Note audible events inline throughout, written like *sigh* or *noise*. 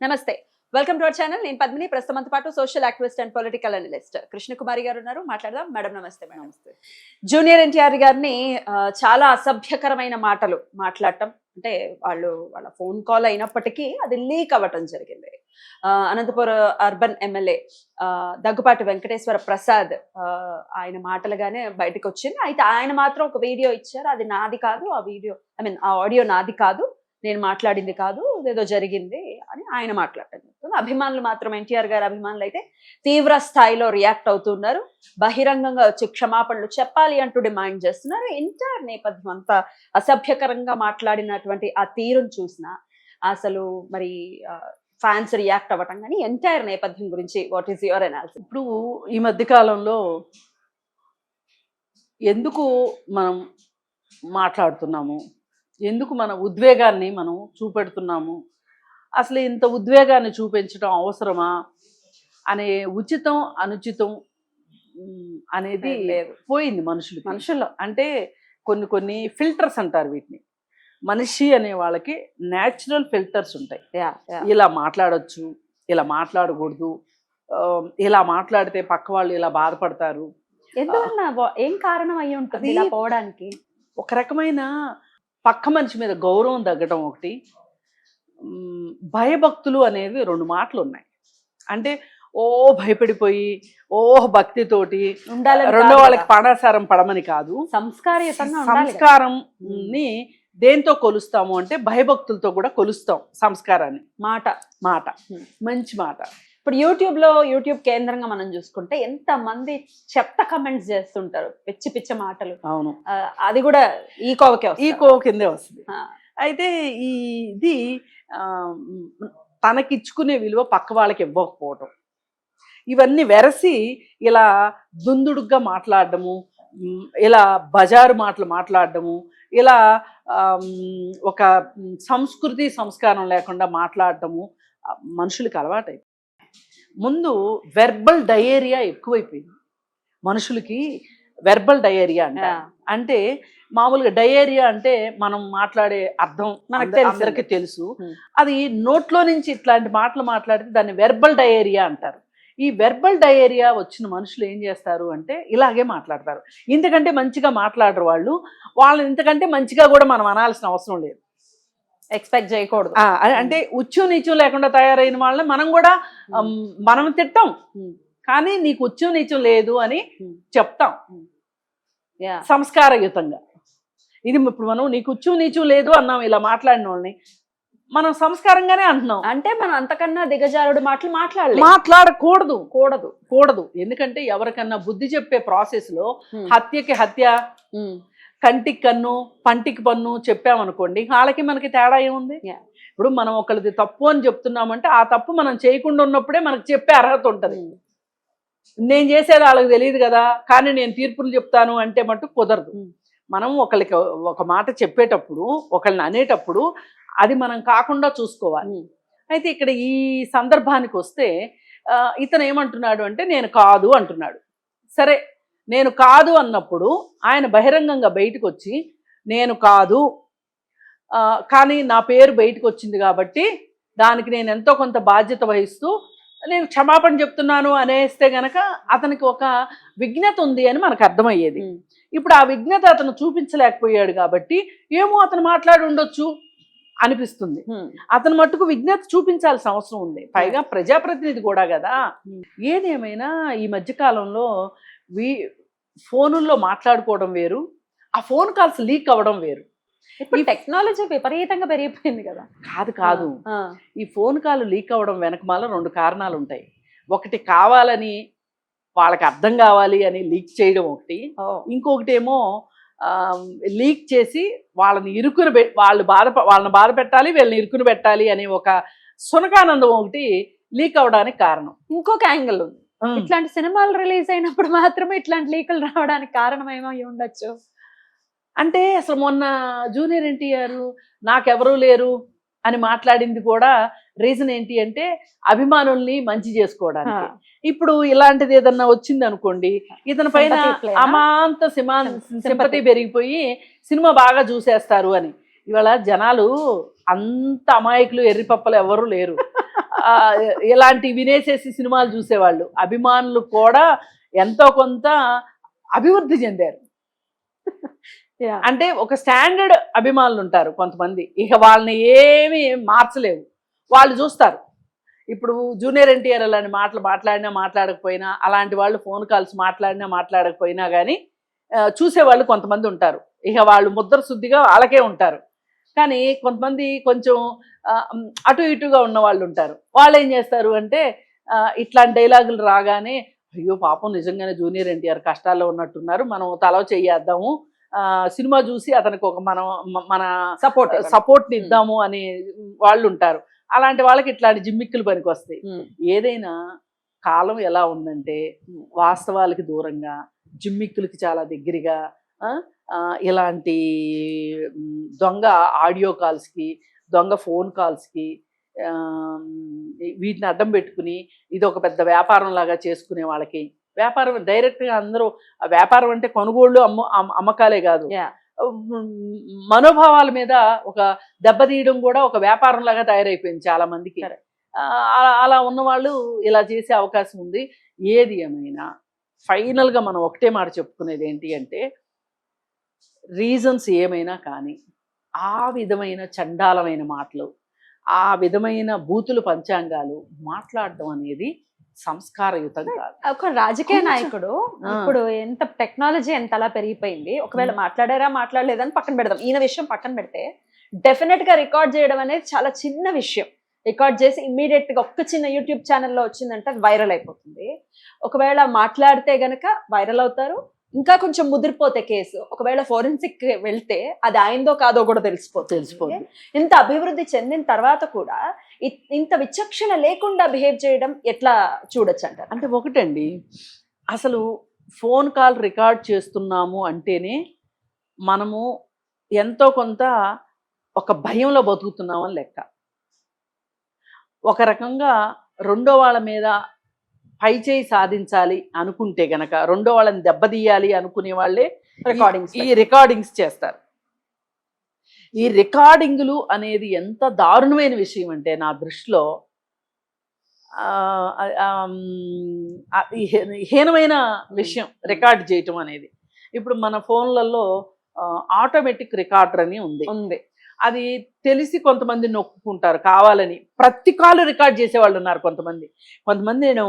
నమస్తే. Welcome to our channel నేను పద్మిని. ప్రస్తుతంతో పాటు social activist and political analyst Krishnakumari గారు ఉన్నారు. మాట్లాడదాం. మేడం నమస్తే మేడం. నమస్తే. జూనియర్ ఎన్టీఆర్ గారిని చాలా అసభ్యకరమైన మాటలు మాట్లాడటం. అంటే వాళ్ళు వాళ్ళ ఫోన్ కాల్ అయినప్పటికీ అది లీక్ అవ్వటం జరిగింది. అనంతపురం అర్బన్ ఎమ్మెల్యే దగ్గుపాటి వెంకటేశ్వర ప్రసాద్ ఆయన మాటలుగానే బయటకు వచ్చింది. అయితే ఆయన మాత్రం ఒక వీడియో ఇచ్చారు. అది నాది కాదు. ఆ వీడియో ఐ మీన్ ఆ ఆడియో నాది కాదు. నేను మాట్లాడింది కాదు ఏదో జరిగింది అని ఆయన మాట్లాడటం జరుగుతుంది. అభిమానులు మాత్రం ఎన్టీఆర్ గారి అభిమానులు అయితే తీవ్ర స్థాయిలో రియాక్ట్ అవుతున్నారు. బహిరంగంగా వచ్చి క్షమాపణలు చెప్పాలి అంటూ డిమాండ్ చేస్తున్నారు. ఎంటైర్ నేపథ్యం అంతా అసభ్యకరంగా మాట్లాడినటువంటి ఆ తీరును చూసిన అసలు మరి ఫ్యాన్స్ రియాక్ట్ అవ్వటం కానీ ఎంటైర్ నేపథ్యం గురించి వాట్ ఈస్ యువర్ అనాలిసిస్ ఇప్పుడు ఈ మధ్య కాలంలో ఎందుకు మనం మాట్లాడుతున్నాము? ఎందుకు మన ఉద్వేగాన్ని మనం చూపెడుతున్నాము? అసలు ఇంత ఉద్వేగాన్ని చూపించడం అవసరమా? అనే ఉచితం అనుచితం అనేది లేదు. పోయింది మనుషులు మనుషుల్లో. అంటే కొన్ని కొన్ని ఫిల్టర్స్ అంటారు వీటిని. మనిషి అనే వాళ్ళకి న్యాచురల్ ఫిల్టర్స్ ఉంటాయి. ఇలా మాట్లాడొచ్చు ఇలా మాట్లాడకూడదు ఇలా మాట్లాడితే పక్క వాళ్ళు ఇలా బాధపడతారు. ఏం కారణం అయ్యి ఉంటుంది ఇలా పోవడానికి? ఒక రకమైన పక్క మనిషి మీద గౌరవం తగ్గడం ఒకటి భయభక్తులు అనేవి రెండు మాటలు ఉన్నాయి. అంటే ఓ భయపడిపోయి ఓ భక్తితోటి ఉండాలని రెండో వాళ్ళకి. పడాసారం పడమని కాదు. ఉండాలి. సంస్కారం ని దేంతో కొలుస్తాము అంటే భయభక్తులతో కూడా కొలుస్తాం సంస్కారాన్ని. మాట. మాట. మంచి మాట. ఇప్పుడు యూట్యూబ్లో యూట్యూబ్ కేంద్రంగా మనం చూసుకుంటే ఎంత మంది చెత్త కమెంట్స్ చేస్తుంటారు? పిచ్చి పిచ్చ మాటలు. అవును. అది కూడా ఈ కోవకే ఈ వస్తారు. కో కిందే వస్తుంది. అయితే ఈ ఇది తనకిచ్చుకునే విలువ పక్క వాళ్ళకి ఇవ్వకపోవటం. ఇవన్నీ వెరసి ఇలా దుందుడుగ్గా మాట్లాడడము ఇలా బజారు మాటలు మాట్లాడడము ఇలా ఒక సంస్కృతి సంస్కారం లేకుండా మాట్లాడటము మనుషులకి అలవాటైంది ముందు వెర్బల్ డయేరియా ఎక్కువైపోయింది మనుషులకి వెర్బల్ డయేరియా అంట. అంటే మామూలుగా డయేరియా అంటే మనం మాట్లాడే అర్థం మనకు. అందరికీ తెలుసు. అది నోట్లో నుంచి ఇట్లాంటి మాటలు మాట్లాడితే దాన్ని వెర్బల్ డయేరియా అంటారు ఈ వెర్బల్ డయేరియా వచ్చిన మనుషులు ఏం చేస్తారు అంటే ఇలాగే మాట్లాడతారు ఇంతకంటే మంచిగా మాట్లాడరు వాళ్ళు వాళ్ళని ఇంతకంటే మంచిగా కూడా మనం అనాల్సిన అవసరం లేదు ఎక్స్పెక్ట్ చేయకూడదు. అంటే ఉచ్చు నీచం లేకుండా తయారైన వాళ్ళని మనం కూడా అమ్, మనం తిట్టాం. Hmm. కానీ నీకు ఉచ్చు నీచం లేదు అని Hmm. చెప్తాం. సంస్కారయుతంగా. ఇది ఇప్పుడు మనం నీకు ఉచ్చు నీచు లేదు అన్నాం ఇలా మాట్లాడిన వాళ్ళని. మనం సంస్కారంగానే అంటున్నాం. అంటే మనం అంతకన్నా దిగజారుడు మాటలు మాట్లాడలేదు మాట్లాడకూడదు. కూడదు. కూడదు. ఎందుకంటే ఎవరికన్నా బుద్ధి చెప్పే ప్రాసెస్లో Hmm. హత్యకి హత్య కంటికి కన్ను పంటికి పన్ను చెప్పామనుకోండి వాళ్ళకి మనకి తేడా ఏముంది. ఇప్పుడు మనం ఒకరిది తప్పు అని చెప్తున్నామంటే ఆ తప్పు మనం చేయకుండా ఉన్నప్పుడే మనకు చెప్పే అర్హత ఉంటుంది నేను చేసేది వాళ్ళకి తెలియదు కదా కానీ నేను తీర్పులు చెప్తాను అంటే మటు కుదరదు. మనం ఒకరికి ఒక మాట చెప్పేటప్పుడు ఒకళ్ళని అనేటప్పుడు అది మనం కాకుండా చూసుకోవాలి. అయితే ఇక్కడ ఈ సందర్భానికి వస్తే ఇతను ఏమంటున్నాడు అంటే నేను కాదు అంటున్నాడు సరే నేను కాదు అన్నప్పుడు ఆయన బహిరంగంగా బయటకు వచ్చి నేను కాదు కానీ నా పేరు బయటకు వచ్చింది కాబట్టి దానికి నేను ఎంతో కొంత బాధ్యత వహిస్తూ నేను క్షమాపణ చెప్తున్నాను అనేస్తే గనక అతనికి ఒక విఘ్నత ఉంది అని మనకు అర్థమయ్యేది. ఇప్పుడు ఆ విఘ్నత అతను చూపించలేకపోయాడు కాబట్టి ఏమో అతను మాట్లాడి ఉండొచ్చు అనిపిస్తుంది. అతను మట్టుకు విజ్ఞత చూపించాల్సిన అవసరం ఉంది పైగా ప్రజాప్రతినిధి కూడా కదా. ఏదేమైనా ఈ మధ్యకాలంలో వీ ఫోనుల్లో మాట్లాడుకోవడం వేరు ఆ ఫోన్ కాల్స్ లీక్ అవ్వడం వేరు. ఇప్పుడు టెక్నాలజీ విపరీతంగా పెరిగిపోయింది కదా. కాదు కాదు. ఈ ఫోన్ కాల్ లీక్ అవ్వడం వెనకమాల రెండు కారణాలు ఉంటాయి. ఒకటి కావాలని వాళ్ళకి అర్థం కావాలి అని లీక్ చేయడం ఒకటి. ఇంకొకటి ఏమో లీక్ చేసి వాళ్ళని ఇరుకుని వాళ్ళు బాధ వాళ్ళని బాధ పెట్టాలి వీళ్ళని ఇరుకుని పెట్టాలి అనే ఒక సునకానందం ఒకటి లీక్ అవడానికి కారణం. ఇంకొక యాంగిల్ ఉంది. ఇట్లాంటి సినిమాలు రిలీజ్ అయినప్పుడు మాత్రమే ఇట్లాంటి లీకులు రావడానికి కారణం ఏమో అయి ఉండొచ్చు అంటే అసలు మొన్న జూనియర్ ఎన్టీఆర్ నాకెవరూ లేరు అని మాట్లాడింది కూడా రీజన్ ఏంటి అంటే అభిమానుల్ని మంచి చేసుకోవడానికి. ఇప్పుడు ఇలాంటిది ఏదన్నా వచ్చింది అనుకోండి ఇతని పైన? అమాంత సిమా. సింపతి పెరిగిపోయి సినిమా బాగా చూసేస్తారు అని ఇవాళ జనాలు అంత అమాయకులు ఎర్రిపప్పలు ఎవరు లేరు ఇలాంటి వినేసేసి సినిమాలు చూసేవాళ్ళు. అభిమానులు కూడా ఎంతో కొంత అభివృద్ధి చెందారు. అంటే ఒక స్టాండర్డ్ అభిమానులు ఉంటారు కొంతమంది. ఇక వాళ్ళని ఏమీ మార్చలేవు. వాళ్ళు చూస్తారు. ఇప్పుడు జూనియర్ ఎన్టీఆర్ అలాంటి మాటలు మాట్లాడినా మాట్లాడకపోయినా అలాంటి వాళ్ళు ఫోన్ కాల్స్ మాట్లాడినా మాట్లాడకపోయినా కానీ చూసేవాళ్ళు కొంతమంది ఉంటారు. ఇక వాళ్ళు ముద్ర శుద్ధిగా వాళ్ళకే ఉంటారు. కానీ కొంతమంది కొంచెం అటు ఇటుగా ఉన్న వాళ్ళు ఉంటారు. వాళ్ళు ఏం చేస్తారు అంటే ఇట్లాంటి డైలాగులు రాగానే అయ్యో పాపం నిజంగానే జూనియర్ ఎన్టీఆర్ కష్టాల్లో ఉన్నట్టున్నారు మనం తలవ చెయ్యేద్దాము. ఆ, సినిమా చూసి అతనికి ఒక మనం మన సపోర్ట్ సపోర్ట్ని ఇద్దాము అని వాళ్ళు ఉంటారు అలాంటి వాళ్ళకి ఇట్లాంటి జిమ్మిక్కులు పనికి వస్తాయి ఏదైనా కాలం ఎలా ఉందంటే వాస్తవాలకి దూరంగా జిమ్మిక్కులకి చాలా దగ్గరగా ఇలాంటి దొంగ ఆడియో కాల్స్కి దొంగ ఫోన్ కాల్స్కి వీటిని అడ్డం పెట్టుకుని ఇది ఒక పెద్ద వ్యాపారం లాగా చేసుకునే వాళ్ళకి. వ్యాపారం డైరెక్ట్గా అందరూ ఆ వ్యాపారం అంటే కొనుగోళ్ళు అమ్మ అమ్మ- అమ్మకాలే కాదు. మనోభావాల మీద ఒక దెబ్బతీయడం కూడా ఒక వ్యాపారం లాగా తయారైపోయింది చాలా మందికి. అలా- అలా ఉన్న వాళ్ళు ఇలా చేసే అవకాశం ఉంది. ఏది ఏమైనా final గా మనం ఒకటే మాట చెప్పుకునేది ఏంటి అంటే రీజన్స్ ఏమైనా కానీ ఆ విధమైన చండాలమైన మాటలు ఆ విధమైన బూతులు పంచాంగాలు మాట్లాడడం అనేది సంస్కారయుతం కాదు ఒక రాజకీయ నాయకుడు. ఇప్పుడు ఎంత టెక్నాలజీ ఎంత అలా పెరిగిపోయింది ఒకవేళ. మాట్లాడారా మాట్లాడలేదని పక్కన పెడదాం ఈయన విషయం పక్కన పెడితే డెఫినెట్గా రికార్డ్ చేయడం అనేది చాలా చిన్న విషయం రికార్డ్ చేసి ఇమ్మీడియట్గా ఒక్క చిన్న యూట్యూబ్ ఛానల్లో వచ్చిందంటే వైరల్ అయిపోతుంది ఒకవేళ మాట్లాడితే గనక వైరల్ అవుతారు ఇంకా కొంచెం ముదిరిపోతే కేసు. ఒకవేళ ఫోరెన్సిక్ వెళ్తే అది ఆయనదో కాదో కూడా తెలిసిపోతుంది. తెలిసిపోతుంది ఇంత అభివృద్ధి చెందిన తర్వాత కూడా ఇంత విచక్షణ లేకుండా బిహేవ్ చేయడం ఎట్లా చూడొచ్చు అంటారు అంటే ఒకటండి అసలు ఫోన్ కాల్ రికార్డ్ చేస్తున్నాము అంటేనే మనము ఎంతో కొంత ఒక భయంలో బతుకుతున్నామని లెక్క. ఒక రకంగా రెండో వాళ్ళ మీద పై చేయి సాధించాలి అనుకుంటే గనక రెండో వాళ్ళని దెబ్బతీయాలి అనుకునే వాళ్ళే రికార్డింగ్స్ ఈ రికార్డింగ్స్ చేస్తారు. ఈ రికార్డింగులు అనేది ఎంత దారుణమైన విషయం అంటే నా దృష్టిలో హీనమైన విషయం రికార్డ్ చేయటం అనేది. ఇప్పుడు మన ఫోన్లలో ఆటోమేటిక్ రికార్డర్ అని ఉంది. ఉంది. అది తెలిసి కొంతమంది నొక్కుకుంటారు కావాలని. ప్రతి కాలు రికార్డ్ చేసేవాళ్ళు ఉన్నారు కొంతమంది. కొంతమంది నేను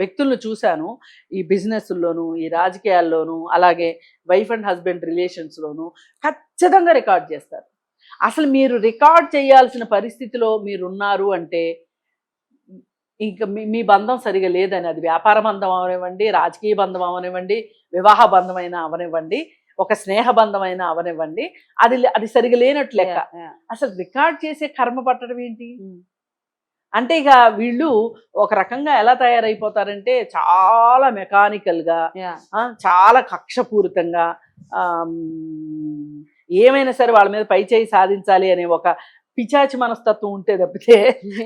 వ్యక్తులను చూశాను. ఈ బిజినెస్లోను ఈ రాజకీయాల్లోనూ అలాగే వైఫ్ అండ్ హస్బెండ్ రిలేషన్స్లోను ఖచ్చితంగా రికార్డ్ చేస్తారు. అసలు మీరు రికార్డ్ చేయాల్సిన పరిస్థితిలో మీరు ఉన్నారు అంటే ఇంకా మీ మీ బంధం సరిగా లేదని. అది వ్యాపార బంధం అవనివ్వండి రాజకీయ బంధం అవనివ్వండి వివాహ బంధమైన అవనివ్వండి ఒక స్నేహ బంధమైన అవనివ్వండి. అది అది సరిగా లేనట్టు లెక్క. అసలు రికార్డ్ చేసే కర్మ పట్టడం ఏంటి. అంటే ఇక వీళ్ళు ఒక రకంగా ఎలా తయారైపోతారంటే చాలా మెకానికల్గా చాలా కక్షపూరితంగా ఏమైనా సరే వాళ్ళ మీద పై చేయి సాధించాలి అనే ఒక పిచాచి మనస్తత్వం ఉంటే తప్పితే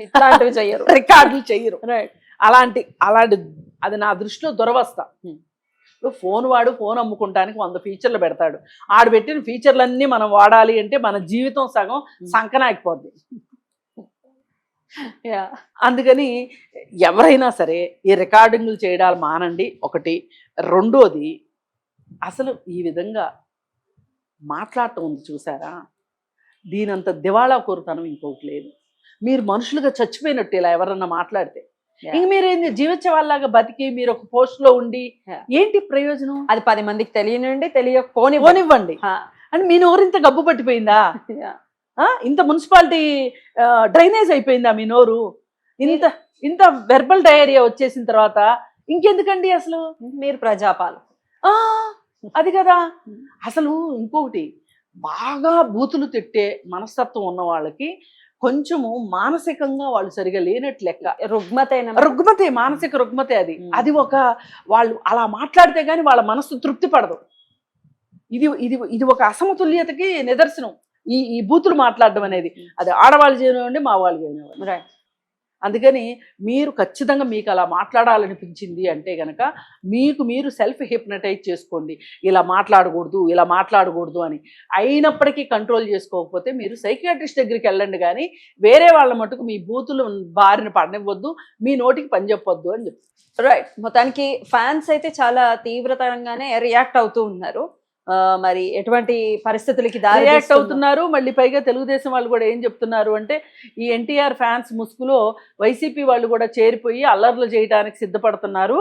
ఇట్లాంటివి చెయ్యరు. *laughs* రికార్డులు చెయ్యరు. అలాంటి అలాంటి అది నా దృష్టిలో దురవస్థ. ఇప్పుడు ఫోన్ వాడు ఫోన్ అమ్ముకుంటానికి వంద ఫీచర్లు పెడతాడు. ఆడు పెట్టిన ఫీచర్లన్నీ మనం వాడాలి అంటే మన జీవితం సగం సంకనాకిపోద్ది యా అందుకని ఎవరైనా సరే ఈ రికార్డింగ్లు చేయడాలు మానండి. ఒకటి. రెండోది అసలు ఈ విధంగా మాట్లాడటం ఉంది చూసారా? దీనంత దివాళా కోరుతనం ఇంకొకటి లేదు. మీరు మనుషులుగా చచ్చిపోయినట్టు ఇలా ఎవరన్నా మాట్లాడితే. ఇంక మీరేంది జీవచ్చవాళ్ళలాగా బతికి మీరు ఒక పోస్ట్లో ఉండి. ఏంటి ప్రయోజనం? అది పది మందికి తెలియనండి తెలియకపోని పోనివ్వండి. అంటే మీ నోరు ఇంత గబ్బు పట్టిపోయిందా? ఆ? ఇంత మున్సిపాలిటీ డ్రైనేజ్ అయిపోయిందా మీ నోరు? ఇంత ఇంత వెర్బల్ డయేరియా వచ్చేసిన తర్వాత ఇంకెందుకండి అసలు? మీరు ప్రజాపాలు ఆ అది కదా. అసలు ఇంకొకటి బాగా బూతులు తిట్టే మనస్తత్వం ఉన్న వాళ్ళకి కొంచెము మానసికంగా వాళ్ళు సరిగా లేనట్టు లెక్క. రుగ్మతైన రుగ్మతే మానసిక రుగ్మతే అది. అది ఒక వాళ్ళు అలా మాట్లాడితే గానీ వాళ్ళ మనసు తృప్తి పడదు. ఇది ఇది ఇది ఒక అసమతుల్యతకి నిదర్శనం. ఈ ఈ బూతులు మాట్లాడడం అనేది. అది ఆడవాళ్ళు చేయనివ్వండి మా వాళ్ళు చేయనివ్వండి. రైట్ అందుకని మీరు ఖచ్చితంగా మీకు అలా మాట్లాడాలనిపించింది అంటే కనుక మీకు మీరు సెల్ఫ్ హిప్నటైజ్ చేసుకోండి. ఇలా మాట్లాడకూడదు ఇలా మాట్లాడకూడదు అని. అయినప్పటికీ కంట్రోల్ చేసుకోకపోతే మీరు సైకియాట్రిస్ట్ దగ్గరికి వెళ్ళండి కానీ వేరే వాళ్ళ మటుకు మీ బూతులు బారిన పడనివ్వద్దు మీ నోటికి పని చెప్పొద్దు అని చెప్పి. రైట్ మొత్తానికి ఫ్యాన్స్ అయితే చాలా తీవ్రతరంగానే రియాక్ట్ అవుతూ ఉన్నారు. మరి ఎటువంటి పరిస్థితులకి దారి రియాక్ట్. అవుతున్నారు మళ్ళీ పైగా తెలుగుదేశం వాళ్ళు కూడా ఏం చెప్తున్నారు అంటే ఈ ఎన్టీఆర్ ఫ్యాన్స్ ముసుగులో వైసీపీ వాళ్ళు కూడా చేరిపోయి అల్లర్లు చేయడానికి సిద్ధపడుతున్నారు